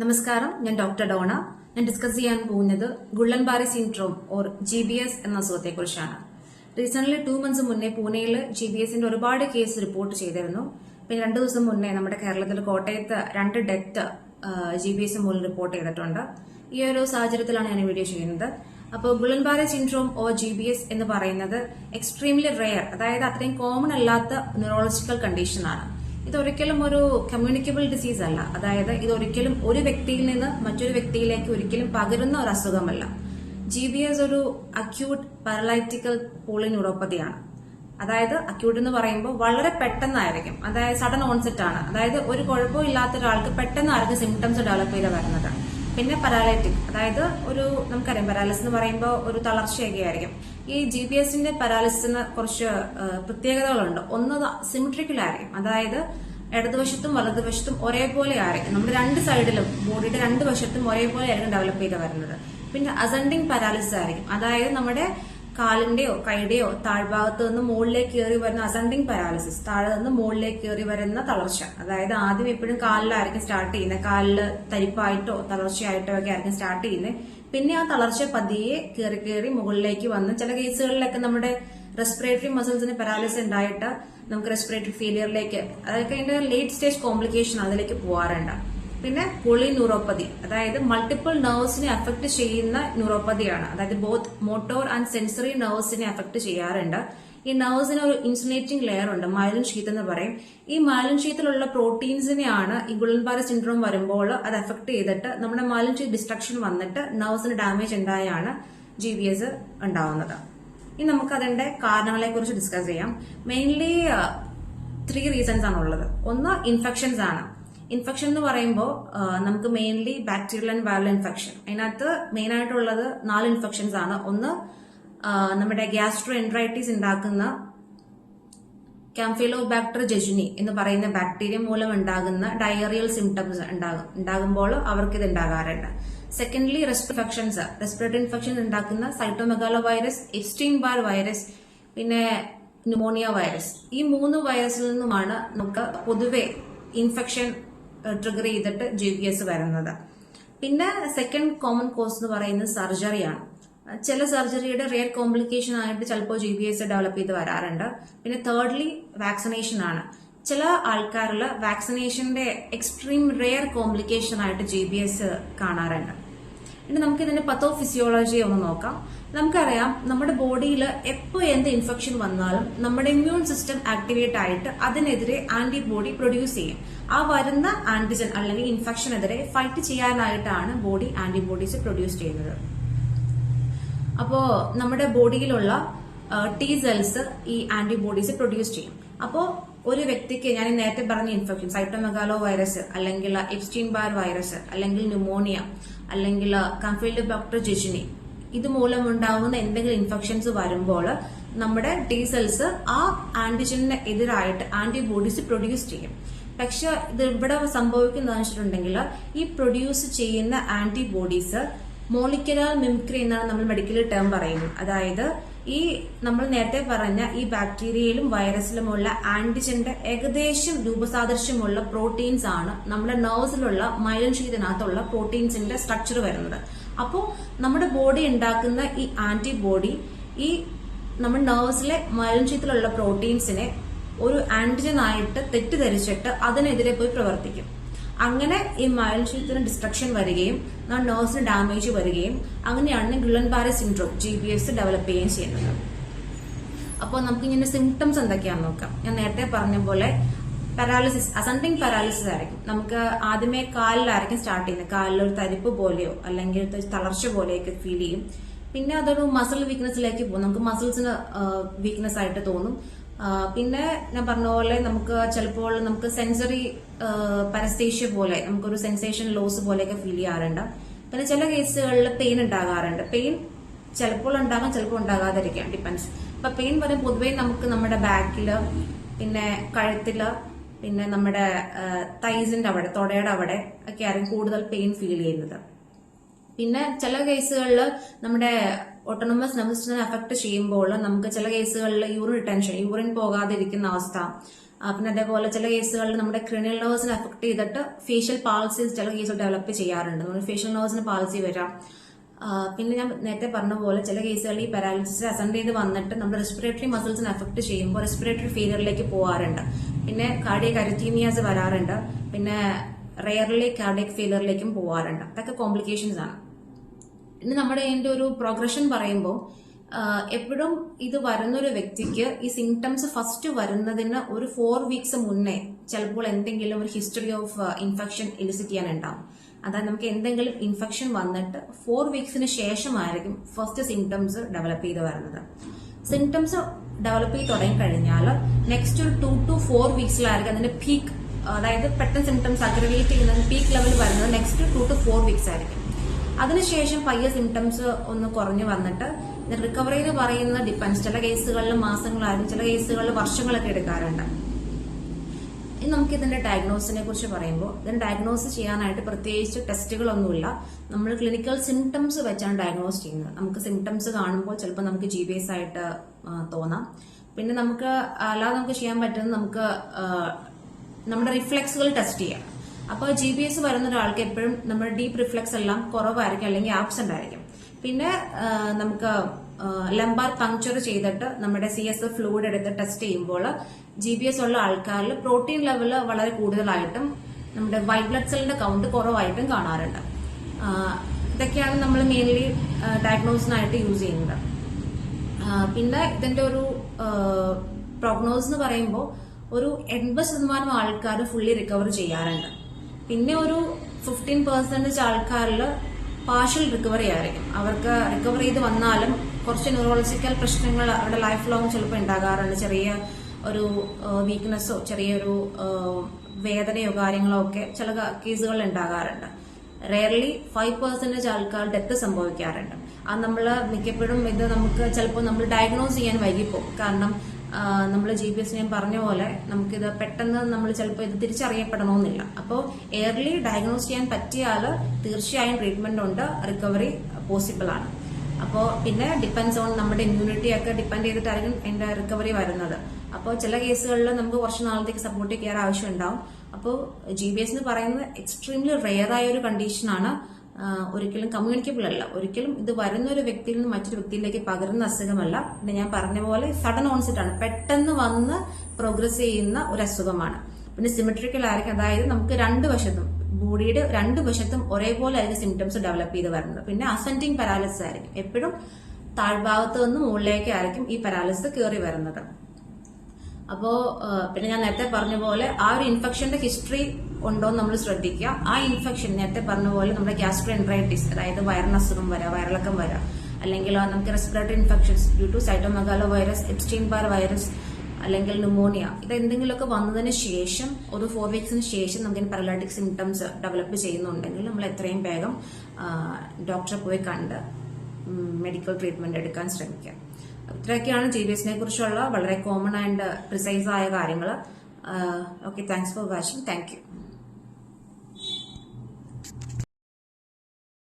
നമസ്കാരം. ഞാൻ doctor Donna. ഞാൻ ഡിസ്കസ് ചെയ്യാൻ പോകുന്നത് Guillain Barre syndrome or G B S എന്ന അസുഖത്തെ കുറിച്ചാണ് റീസെന്റ് ടു മന്ത്സ് മുന്നേ പൂനെയിൽ ജി ബി എസിന്റെ ഒരുപാട് കേസ് റിപ്പോർട്ട് ചെയ്തിരുന്നു. പിന്നെ രണ്ടു ദിവസം മുന്നേ നമ്മുടെ കേരളത്തിൽ കോട്ടയത്ത് രണ്ട് ഡെത്ത് ജി ബി എസ് മൂലം റിപ്പോർട്ട് ചെയ്തിട്ടുണ്ട്. ഈ ഒരു സാഹചര്യത്തിലാണ് ഞാൻ വീഡിയോ ചെയ്യുന്നത്. അപ്പോൾ Guillain Barre syndrome or G B S എന്ന് പറയുന്നത് എക്സ്ട്രീംലി റെയർ അതായത് അത്രയും കോമൺ അല്ലാത്ത ന്യൂറോളജിക്കൽ കണ്ടീഷനാണ് ഇതൊരിക്കലും ഒരു കമ്മ്യൂണിക്കബിൾ ഡിസീസ് അല്ല. അതായത് ഇത് ഒരിക്കലും ഒരു വ്യക്തിയിൽ നിന്ന് മറ്റൊരു വ്യക്തിയിലേക്ക് ഒരിക്കലും പകരുന്ന ഒരു അസുഖമല്ല. ജി ബി എസ് ഒരു അക്യൂട്ട് പാരലൈറ്റിക്കൽ പോളിന്യൂറോപ്പതിയാണ് അതായത് അക്യൂട്ട് എന്ന് പറയുമ്പോൾ വളരെ പെട്ടെന്നായിരിക്കും. അതായത് സഡൻ ഓൺസെറ്റ് ആണ്. അതായത് ഒരു കുഴപ്പവും ഇല്ലാത്ത ഒരാൾക്ക് ആർക്ക് സിംറ്റംസ് ഡെവലപ്പ് ചെയ്ത് വരുന്നത്. പിന്നെ പരാലൈറ്റിക് അതായത് ഒരു നമുക്കറിയാം പരാലിസ് എന്ന് പറയുമ്പോൾ ഒരു തളർച്ചയൊക്കെ ആയിരിക്കും. ഈ ജി പി എസിന്റെ പരാലിസിന് കുറച്ച് പ്രത്യേകതകളുണ്ട്. ഒന്ന് സിമിട്രിക്കൽ ആയിരിക്കും അതായത് ഇടതുവശത്തും വലതുവശത്തും ഒരേപോലെ ആയിരിക്കും നമ്മൾ രണ്ട് സൈഡിലും ബോഡിയുടെ രണ്ട് വശത്തും ഒരേപോലെ ആയിരിക്കും ഡെവലപ്പ് ചെയ്ത് വരുന്നത്. പിന്നെ അസെൻഡിങ് പാരാലിസിസ് ആയിരിക്കും. അതായത് നമ്മുടെ കാലിന്റെയോ കൈയുടെയോ താഴ്ഭാഗത്ത് നിന്ന് മുകളിലേക്ക് കയറി വരുന്ന അസെൻഡിങ് പാരാലിസിസ് താഴെ നിന്ന് മുകളിലേക്ക് കയറി വരുന്ന തളർച്ച. അതായത് ആദ്യം എപ്പോഴും കാലിലായിരിക്കും സ്റ്റാർട്ട് ചെയ്യുന്നത്. കാലിൽ തരിപ്പായിട്ടോ തളർച്ചയായിട്ടോ ഒക്കെ ആയിരിക്കും സ്റ്റാർട്ട് ചെയ്യുന്നത്. പിന്നെ ആ തളർച്ച പതിയെ കയറി കയറി മുകളിലേക്ക് വന്ന് ചില കേസുകളിലൊക്കെ നമ്മുടെ റെസ്പിറേറ്ററി മസിൽസിന് പാരാലിസിസ് ഉണ്ടായിട്ട് നമുക്ക് റെസ്പിറേറ്ററി ഫെയിലിയറിലേക്ക് അതൊക്കെ അതിന്റെ ലേറ്റ് സ്റ്റേജ് കോംപ്ലിക്കേഷൻ അതിലേക്ക് പോകാറുണ്ട് പിന്നെ പോളിന്യൂറോപ്പതി അതായത് മൾട്ടിപ്പിൾ നെർവ്സിനെ അഫക്ട് ചെയ്യുന്ന ന്യൂറോപ്പതിയാണ് അതായത് ബോത്ത് മോട്ടോർ ആൻഡ് സെൻസറി നെർവ്സിനെ അഫക്ട് ചെയ്യാറുണ്ട്. ഈ നർവ്സിന് ഒരു ഇൻസുലേറ്റിംഗ് ലെയർ ഉണ്ട് മൈലിൻ ഷീത്ത് എന്ന് പറയും. ഈ മൈലിൻ ഷീത്തിലുള്ള പ്രോട്ടീൻസിനെയാണ് ഈ ഗുളൻപാര സിൻഡ്രോം വരുമ്പോൾ അത് എഫക്ട് ചെയ്തിട്ട് നമ്മുടെ മൈലിൻ ഷീത്ത് ഡിസ്ട്രക്ഷൻ വന്നിട്ട് നർവ്സിന് ഡാമേജ് ഉണ്ടായാണ് ജി ബി എസ് ഉണ്ടാവുന്നത്. ഇനി നമുക്ക് അതിന്റെ കാരണങ്ങളെ കുറിച്ച് ഡിസ്കസ് ചെയ്യാം. മെയിൻലി ത്രീ റീസൺസ് ആണ് ഉള്ളത് ഒന്ന് ഇൻഫെക്ഷൻസ് ആണ്. ഇൻഫെക്ഷൻ എന്ന് പറയുമ്പോൾ നമുക്ക് mainly bacterial and viral infection അതിനകത്ത് മെയിൻ ആയിട്ടുള്ളത് നാല് ഇൻഫെക്ഷൻസ് ആണ്. ഒന്ന് നമ്മുടെ ഗ്യാസ്ട്രോ എൻട്രൈറ്റിസ് ഉണ്ടാക്കുന്ന കാംഫിലോബാക്ടർ ജെജുനി എന്ന് പറയുന്ന ബാക്ടീരിയ മൂലം ഉണ്ടാകുന്ന ഡയറിയൽ സിംറ്റംസ് ഉണ്ടാകും. ഉണ്ടാകുമ്പോൾ അവർക്ക് ഇത് ഉണ്ടാകാറുണ്ട്. Secondly rest infections respiratory infection ഉണ്ടാക്കുന്ന cytomegalovirus Epstein Barr virus പിന്നെ ന്യൂമോണിയ വൈറസ് ഈ മൂന്ന് വൈറസിൽ നിന്നുമാണ് നമുക്ക് പൊതുവെ ഇൻഫെക്ഷൻ ട്രിഗർ ചെയ്തിട്ട് ജി വരുന്നത്. പിന്നെ സെക്കൻഡ് കോമൺ കോസ് എന്ന് പറയുന്നത് സർജറിയാണ് ചില സർജറിയുടെ റിയർ കോംപ്ലിക്കേഷൻ ആയിട്ട് ചിലപ്പോൾ ജി ബി എസ് ഡെവലപ്പ് ചെയ്ത് വരാറുണ്ട്. പിന്നെ തേർഡ്ലി വാക്സിനേഷൻ ആണ്. ചില ആൾക്കാരിൽ വാക്സിനേഷന്റെ എക്സ്ട്രീം റിയർ കോംപ്ലിക്കേഷൻ ആയിട്ട് ജി ബി എസ് കാണാറുണ്ട്. ഇനി നമുക്ക് ഇതിന്റെ പത്തോ ഫിസിയോളജി ഒന്ന് നോക്കാം. നമുക്കറിയാം നമ്മുടെ ബോഡിയിൽ എപ്പോ എന്ത് ഇൻഫെക്ഷൻ വന്നാലും നമ്മുടെ ഇമ്മ്യൂൺ സിസ്റ്റം ആക്ടിവേറ്റ് ആയിട്ട് അതിനെതിരെ ആന്റിബോഡി പ്രൊഡ്യൂസ് ചെയ്യും. ആ വരുന്ന ആന്റിജൻ അല്ലെങ്കിൽ ഇൻഫെക്ഷനെതിരെ ഫൈറ്റ് ചെയ്യാനായിട്ടാണ് ബോഡി ആന്റിബോഡീസ് പ്രൊഡ്യൂസ് ചെയ്യുന്നത്. അപ്പോ നമ്മുടെ ബോഡിയിലുള്ള ടി സെൽസ് ഈ ആന്റിബോഡീസ് പ്രൊഡ്യൂസ് ചെയ്യും. അപ്പോ ഒരു വ്യക്തിക്ക് ഞാൻ നേരത്തെ പറഞ്ഞ ഇൻഫെക്ഷൻ സൈറ്റോമെഗാലോ വൈറസ് അല്ലെങ്കിൽ എപ്സ്റ്റീൻ ബാർ വൈറസ് അല്ലെങ്കിൽ ന്യൂമോണിയ അല്ലെങ്കിൽ കംഫിലോബാക്ടർ ജിജിനി ഇത് മൂലം ഉണ്ടാവുന്ന എന്തെങ്കിലും ഇൻഫെക്ഷൻസ് വരുമ്പോൾ നമ്മുടെ ടി സെൽസ് ആ ആന്റിജനെ എതിരായിട്ട് ആന്റിബോഡീസ് പ്രൊഡ്യൂസ് ചെയ്യും. പക്ഷെ ഇത് ഇവിടെ സംഭവിക്കുന്നതെന്ന് വെച്ചിട്ടുണ്ടെങ്കിൽ ഈ പ്രൊഡ്യൂസ് ചെയ്യുന്ന ആന്റിബോഡീസ് മോളിക്കുലർ മിമിക്രി എന്നാണ് നമ്മൾ മെഡിക്കൽ ടേം പറയുന്നത്. അതായത് ഈ നമ്മൾ നേരത്തെ പറഞ്ഞ ഈ ബാക്ടീരിയയിലും വൈറസിലുമുള്ള ആന്റിജന്റെ ഏകദേശം രൂപസാദൃശ്യമുള്ള പ്രോട്ടീൻസ് ആണ് നമ്മുടെ നെർവ്സിലുള്ള മൈലൻ ഷീറ്റിനകത്തുള്ള പ്രോട്ടീൻസിന്റെ സ്ട്രക്ചർ വരുന്നത്. അപ്പോൾ നമ്മുടെ ബോഡി ഉണ്ടാക്കുന്ന ഈ ആന്റിബോഡി ഈ നമ്മൾ നെർവ്സിലെ മൈലൻ പ്രോട്ടീൻസിനെ ഒരു ആന്റിജൻ ആയിട്ട് തെറ്റിദ്ധരിച്ചിട്ട് അതിനെതിരെ പോയി പ്രവർത്തിക്കും. അങ്ങനെ ഈ മയൽ ഷീത്തിന് ഡിസ്ട്രക്ഷൻ വരികയും നേഴ്സിന് ഡാമേജ് വരികയും അങ്ങനെയാണ് Guillain Barre syndrome G B S develop ചെയ്യുകയും ചെയ്യുന്നത്. അപ്പോൾ നമുക്ക് ഇങ്ങനെ സിംറ്റംസ് എന്തൊക്കെയാണെന്ന് നോക്കാം. ഞാൻ നേരത്തെ പറഞ്ഞ പോലെ പാരാലിസിസ് അസന്റിങ് പാരാലിസിസ് ആയിരിക്കും. നമുക്ക് ആദ്യമേ കാലിലായിരിക്കും സ്റ്റാർട്ട് ചെയ്യുന്നത്. കാലിലൊരു തരിപ്പ് പോലെയോ അല്ലെങ്കിൽ തളർച്ച പോലെയൊക്കെ ഫീൽ ചെയ്യും. പിന്നെ അതൊരു മസിൽ വീക്ക്നെസ്സിലേക്ക് പോകും. നമുക്ക് മസിൽസിന് വീക്ക്നെസ് ആയിട്ട് തോന്നും. പിന്നെ ഞാൻ പറഞ്ഞ പോലെ നമുക്ക് ചിലപ്പോൾ നമുക്ക് സെൻസറി പരസ്തേഷ്യ പോലെ നമുക്കൊരു സെൻസേഷൻ ലോസ് പോലെയൊക്കെ ഫീൽ ചെയ്യാറുണ്ട്. പിന്നെ ചില കേസുകളിൽ പെയിൻ ഉണ്ടാകാറുണ്ട്. പെയിൻ ചിലപ്പോൾ ഉണ്ടാകാം ചിലപ്പോൾ ഉണ്ടാകാതിരിക്കാം. ഡിപ്പെൻസ് അപ്പൊ പെയിൻ വരെ പൊതുവേ നമുക്ക് നമ്മുടെ ബാക്കിൽ പിന്നെ കഴുത്തിൽ പിന്നെ നമ്മുടെ തൈസിന്റെ അവിടെ തൊടയുടെ അവിടെ ഒക്കെ ആയിരിക്കും കൂടുതൽ പെയിൻ ഫീൽ ചെയ്യുന്നത്. പിന്നെ ചില കേസുകളിൽ നമ്മുടെ ഓട്ടോണമസ് നെർവസ് സിസ്റ്റത്തിനെ അഫക്ട് ചെയ്യുമ്പോൾ നമുക്ക് ചില കേസുകളിൽ യൂറിൻ ടെൻഷൻ യൂറിൻ പോകാതിരിക്കുന്ന അവസ്ഥ പിന്നെ അതേപോലെ ചില കേസുകളിൽ നമ്മുടെ ക്രിമിനൽ നേഴ്സിനെ അഫക്ട് ചെയ്തിട്ട് ഫേഷ്യൽ പാൾസീസ് ചില കേസുകൾ ഡെവലപ്പ് ചെയ്യാറുണ്ട്. നമ്മൾ ഫേഷ്യൽ നേഴ്സിന് പാൾസി വരാം. പിന്നെ ഞാൻ നേരത്തെ പറഞ്ഞ പോലെ ചില കേസുകളിൽ ഈ പാരാലിസിസ് അസെൻഡ് ചെയ്ത് വന്നിട്ട് നമ്മുടെ റെസ്പിറേറ്ററി മസിൽസിനെ അഫക്ട് ചെയ്യുമ്പോൾ റെസ്പിറേറ്ററി ഫെയിലിയറിലേക്ക് പോകാറുണ്ട് പിന്നെ കാർഡിയ അരിത്തീമിയാസ് വരാറുണ്ട്. പിന്നെ റെയർലി കാർഡിയക് ഫെയിലിയറിലേക്കും പോകാറുണ്ട് അതൊക്കെ കോംപ്ലിക്കേഷൻസ് ആണ്. ഇനി നമ്മുടെ ഇതിന്റെ ഒരു പ്രോഗ്രഷൻ പറയുമ്പോൾ എപ്പോഴും ഇത് വരുന്നൊരു വ്യക്തിക്ക് ഈ സിംറ്റംസ് ഫസ്റ്റ് വരുന്നതിന് ഒരു ഫോർ വീക്സ് മുന്നേ ചിലപ്പോൾ എന്തെങ്കിലും ഒരു ഹിസ്റ്ററി ഓഫ് ഇൻഫെക്ഷൻ എലിസിറ്റ് ചെയ്യാനുണ്ടാവും. അതായത് നമുക്ക് എന്തെങ്കിലും ഇൻഫെക്ഷൻ വന്നിട്ട് ഫോർ വീക്സിന് ശേഷമായിരിക്കും ഫസ്റ്റ് സിംറ്റംസ് ഡെവലപ്പ് ചെയ്ത് വരുന്നത്. സിംറ്റംസ് ഡെവലപ്പ് ചെയ്ത് തുടങ്ങിക്കഴിഞ്ഞാൽ നെക്സ്റ്റ് ഒരു ടു ടു ഫോർ വീക്സിലായിരിക്കും അതിന്റെ പീക്ക് അതായത് പെട്ടെന്ന് സിംറ്റംസ് അഗ്രവേറ്റ് ചെയ്യുന്നത് പീക്ക് ലെവൽ വരുന്നത് next two to four weeks ആയിരിക്കും. അതിനുശേഷം പയ്യെ സിംറ്റംസ് ഒന്ന് കുറഞ്ഞു വന്നിട്ട് റിക്കവറി എന്ന് പറയുന്ന ഡിപ്പെൻസ് ചില കേസുകളിൽ മാസങ്ങളായിരുന്നു ചില കേസുകളിൽ വർഷങ്ങളൊക്കെ എടുക്കാറുണ്ട്. ഇനി നമുക്ക് ഇതിന്റെ ഡയഗ്നോസിനെ കുറിച്ച് പറയുമ്പോൾ ഇതിന് ഡയഗ്നോസ് ചെയ്യാനായിട്ട് പ്രത്യേകിച്ച് ടെസ്റ്റുകളൊന്നുമില്ല നമ്മൾ ക്ലിനിക്കൽ സിംറ്റംസ് വെച്ചാണ് ഡയഗ്നോസ് ചെയ്യുന്നത്. നമുക്ക് സിംറ്റംസ് കാണുമ്പോൾ ചിലപ്പോൾ നമുക്ക് ജി ബി എസ് ആയിട്ട് തോന്നാം. പിന്നെ നമുക്ക് അല്ലാതെ നമുക്ക് ചെയ്യാൻ പറ്റുന്നത് നമുക്ക് നമ്മുടെ റിഫ്ലെക്സുകൾ ടെസ്റ്റ് ചെയ്യാം. അപ്പോൾ ജി ബി എസ് വരുന്ന ഒരാൾക്ക് എപ്പോഴും നമ്മുടെ ഡീപ്പ് റിഫ്ലെക്സ് എല്ലാം കുറവായിരിക്കും. അല്ലെങ്കിൽ ആബ്സെന്റ് ആയിരിക്കും. പിന്നെ നമുക്ക് ലംബാർ പങ്ക്ചർ ചെയ്തിട്ട് നമ്മുടെ സി എസ് എഫ് ഫ്ലൂയിഡ് എടുത്ത് ടെസ്റ്റ് ചെയ്യുമ്പോൾ ജി ബി എസ് ഉള്ള ആൾക്കാരിൽ പ്രോട്ടീൻ ലെവൽ വളരെ കൂടുതലായിട്ടും നമ്മുടെ വൈറ്റ് ബ്ലഡ് സെല്ലിന്റെ കൗണ്ട് കുറവായിട്ടും കാണാറുണ്ട്. ഇതൊക്കെയാണ് നമ്മൾ മെയിൻലി ഡയഗ്നോസിനായിട്ട് യൂസ് ചെയ്യുന്നത്. പിന്നെ ഇതിന്റെ ഒരു പ്രോഗ്നോസ് എന്ന് പറയുമ്പോൾ ഒരു എൺപത് ശതമാനം ആൾക്കാർ ഫുള്ളി റിക്കവർ ചെയ്യാറുണ്ട്. പിന്നെ ഒരു ഫിഫ്റ്റീൻ പെർസെന്റേജ് ആൾക്കാരിൽ പാർഷ്യൽ റിക്കവറി ആയിരിക്കും. അവർക്ക് റിക്കവർ ചെയ്ത് വന്നാലും കുറച്ച് ന്യൂറോളജിക്കൽ പ്രശ്നങ്ങൾ അവരുടെ ലൈഫ് ലോങ് ചിലപ്പോൾ ഉണ്ടാകാറുണ്ട്. ചെറിയ ഒരു വീക്ക്നെസ്സോ ചെറിയൊരു വേദനയോ കാര്യങ്ങളോ ഒക്കെ ചില കേസുകളിൽ ഉണ്ടാകാറുണ്ട്. റെയർലി ഫൈവ് പെർസെന്റേജ് ആൾക്കാർ ഡെത്ത് സംഭവിക്കാറുണ്ട്. അത് നമ്മൾ മിക്കപ്പോഴും ഇത് നമുക്ക് ചിലപ്പോൾ നമ്മൾ ഡയഗ്നോസ് ചെയ്യാൻ വൈകിപ്പോ കാരണം നമ്മൾ ജി പി എസ് ഞാൻ പറഞ്ഞ പോലെ നമുക്കിത് പെട്ടെന്ന് നമ്മൾ ചിലപ്പോൾ ഇത് തിരിച്ചറിയപ്പെടണമെന്നില്ല അപ്പോൾ എയർലി ഡയഗ്നോസ് ചെയ്യാൻ പറ്റിയാൽ തീർച്ചയായും ട്രീറ്റ്മെന്റ് ഉണ്ട്. റിക്കവറി പോസിബിൾ ആണ്. അപ്പോൾ പിന്നെ ഡിപ്പെൻസ് ഓൺ നമ്മുടെ ഇമ്മ്യൂണിറ്റി ഒക്കെ ഡിപ്പെൻഡ് ചെയ്തിട്ടായിരിക്കും എന്റെ റിക്കവറി വരുന്നത്. അപ്പോൾ ചില കേസുകളിൽ നമുക്ക് കുറച്ച് നാളത്തേക്ക് സപ്പോർട്ടീവ് കെയർ ആവശ്യമുണ്ടാവും അപ്പോൾ ജി ബി എസ് എന്ന് പറയുന്നത് എക്സ്ട്രീംലി റെയർ ആയ ഒരു കണ്ടീഷനാണ് ഒരിക്കലും കമ്മ്യൂണിക്കബിൾ അല്ല. ഒരിക്കലും ഇത് വരുന്ന ഒരു വ്യക്തിയിൽ നിന്ന് മറ്റൊരു വ്യക്തിയിലേക്ക് പകരുന്ന അസുഖമല്ല. പിന്നെ ഞാൻ പറഞ്ഞ പോലെ സഡൻ ഓൺസെറ്റ് ആണ്. പെട്ടെന്ന് വന്ന് പ്രോഗ്രസ് ചെയ്യുന്ന ഒരു അസുഖമാണ്. പിന്നെ സിമെട്രിക്കൽ ആയിരിക്കും. അതായത് നമുക്ക് രണ്ട് വശത്തും ബോഡിയുടെ രണ്ട് വശത്തും ഒരേപോലെ ആയിരിക്കും സിംറ്റംസ് ഡെവലപ്പ് ചെയ്ത് വരുന്നത് പിന്നെ അസെൻഡിങ് പാരാലിസിസ് ആയിരിക്കും. എപ്പോഴും താഴ്ഭാഗത്ത് നിന്ന് മുകളിലേക്ക് ആയിരിക്കും ഈ പാരാലിസിസ് കയറി വരുന്നത്. അപ്പോ പിന്നെ ഞാൻ നേരത്തെ പറഞ്ഞ പോലെ ആ ഒരു ഇൻഫെക്ഷന്റെ ഹിസ്റ്ററി ഉണ്ടോ നമ്മൾ ശ്രദ്ധിക്കുക. ആ ഇൻഫെക്ഷൻ നേരത്തെ പറഞ്ഞ പോലെ നമ്മുടെ ഗ്യാസ്ട്രോഎൻട്രൈറ്റിസ് അതായത് വയറിനസുഖം വരാം വയറിളക്കം വരാം. അല്ലെങ്കിൽ നമുക്ക് respiratory infections due to cytomegalovirus Epstein Barr virus അല്ലെങ്കിൽ ന്യൂമോണിയ ഇത് എന്തെങ്കിലുമൊക്കെ വന്നതിന് ശേഷം ഒരു ഫോർ വീക്സിന് ശേഷം നമുക്ക് പാരലൈറ്റിക് സിംറ്റംസ് ഡെവലപ്പ് ചെയ്യുന്നുണ്ടെങ്കിൽ നമ്മൾ എത്രയും വേഗം ഡോക്ടറെ പോയി കണ്ട് മെഡിക്കൽ ട്രീറ്റ്മെന്റ് എടുക്കാൻ ശ്രമിക്കുക ഇത്രയൊക്കെയാണ് ജി ബി എസിനെ കുറിച്ചുള്ള വളരെ കോമൺ ആൻഡ് പ്രിസൈസ് ആയ കാര്യങ്ങൾ okay thanks for watching thank you